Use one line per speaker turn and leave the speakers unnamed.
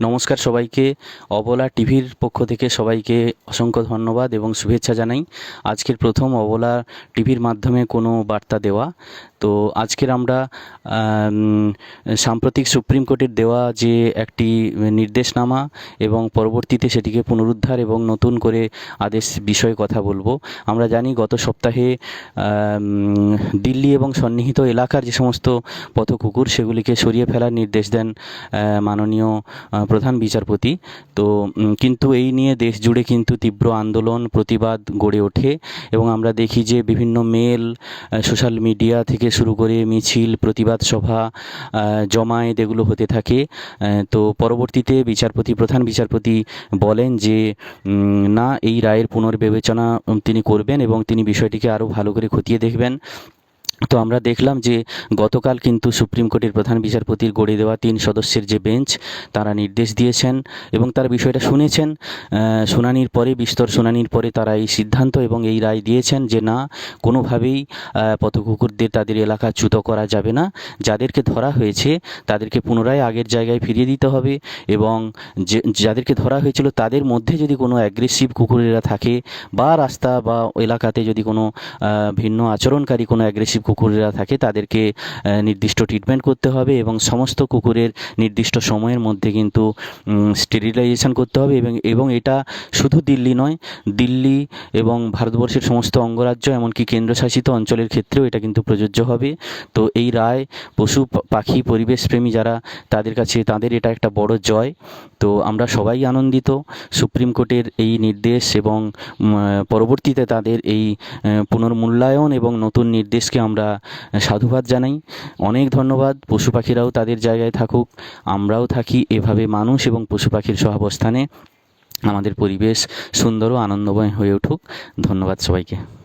নমস্কার সবাইকে। অবলা টিভির পক্ষ থেকে সবাইকে অসংখ্য ধন্যবাদ এবং শুভেচ্ছা জানাই। আজকের প্রথম অবলা টিভির মাধ্যমে কোনো বার্তা দেওয়া। তো আজকের আমরা সাম্প্রতিক সুপ্রিম কোর্টের দেওয়া যে একটি নির্দেশনামা এবং পরবর্তীতে সেটিকে পুনরুদ্ধার এবং নতুন করে আদেশ বিষয়ে কথা বলব। আমরা জানি গত সপ্তাহে দিল্লি এবং সন্নিহিত এলাকার যে সমস্ত পথকুকুর, সেগুলিকে সরিয়ে ফেলার নির্দেশ দেন মাননীয় প্রধান বিচারপতি। তো কিন্তু এই নিয়ে দেশ জুড়ে কিন্তু তীব্র আন্দোলন, প্রতিবাদ গড়ে ওঠে এবং আমরা দেখি যে বিভিন্ন মেল সোশ্যাল মিডিয়া থেকে শুরু করে মিছিল, প্রতিবাদ সভা জমায়েত এগুলো হতে থাকে। তো পরবর্তীতে বিচারপতি, প্রধান বিচারপতি বলেন যে না, এই রায়ের পুনর্বিবেচনা তিনি করবেন এবং তিনি বিষয়টিকে আরও ভালো করে খতিয়ে দেখবেন। তো আমরা দেখলাম যে গতকাল কিন্তু সুপ্রিম কোর্টের প্রধান বিচারপতির গড়ে দেওয়া তিন সদস্যের যে বেঞ্চ, তারা নির্দেশ দিয়েছেন এবং তার বিষয়টা শুনেছেন। শুনানির পরে, বিস্তর শুনানির পরে তারা এই সিদ্ধান্ত এবং এই রায় দিয়েছেন যে না, কোনোভাবেই পথকুকুরদের তাদের এলাকা চ্যুত করা যাবে না। যাদেরকে ধরা হয়েছে, তাদেরকে পুনরায় আগের জায়গায় ফিরিয়ে দিতে হবে এবং যে, যাদেরকে ধরা হয়েছিল তাদের মধ্যে যদি কোনো অ্যাগ্রেসিভ কুকুরেরা থাকে বা রাস্তা বা এলাকাতে যদি কোনো ভিন্ন আচরণকারী কোনো অ্যাগ্রেসিভ কুকুরেরা থাকে তাদেরকে নির্দিষ্ট ট্রিটমেন্ট করতে হবে এবং সমস্ত কুকুরের নির্দিষ্ট সময়ের মধ্যে কিন্তু স্টেরিলাইজেশন করতে হবে এবং এবং এটা শুধু দিল্লি নয়, দিল্লি এবং ভারতবর্ষের সমস্ত অঙ্গরাজ্য এমনকি কেন্দ্রশাসিত অঞ্চলের ক্ষেত্রেও এটা কিন্তু প্রযোজ্য হবে। তো এই রায়, পশু, পাখি পরিবেশপ্রেমী যারা, তাদের কাছে, তাদের এটা একটা বড় জয়। তো আমরা সবাই আনন্দিত, সুপ্রিম কোর্টের এই নির্দেশ এবং পরবর্তীতে তাদের এই পুনর্মূল্যায়ন এবং নতুন নির্দেশকে আমরা সাধুবাদ জানাই। অনেক ধন্যবাদ। পশু পাখিরাও তাদের জায়গায় থাকুক। আমরাও থাকি এভাবে মানুষ এবং পশু পাখির সহাবস্থানে। আমাদের পরিবেশ সুন্দর ও আনন্দময় হয়ে উঠুক। ধন্যবাদ সবাইকে।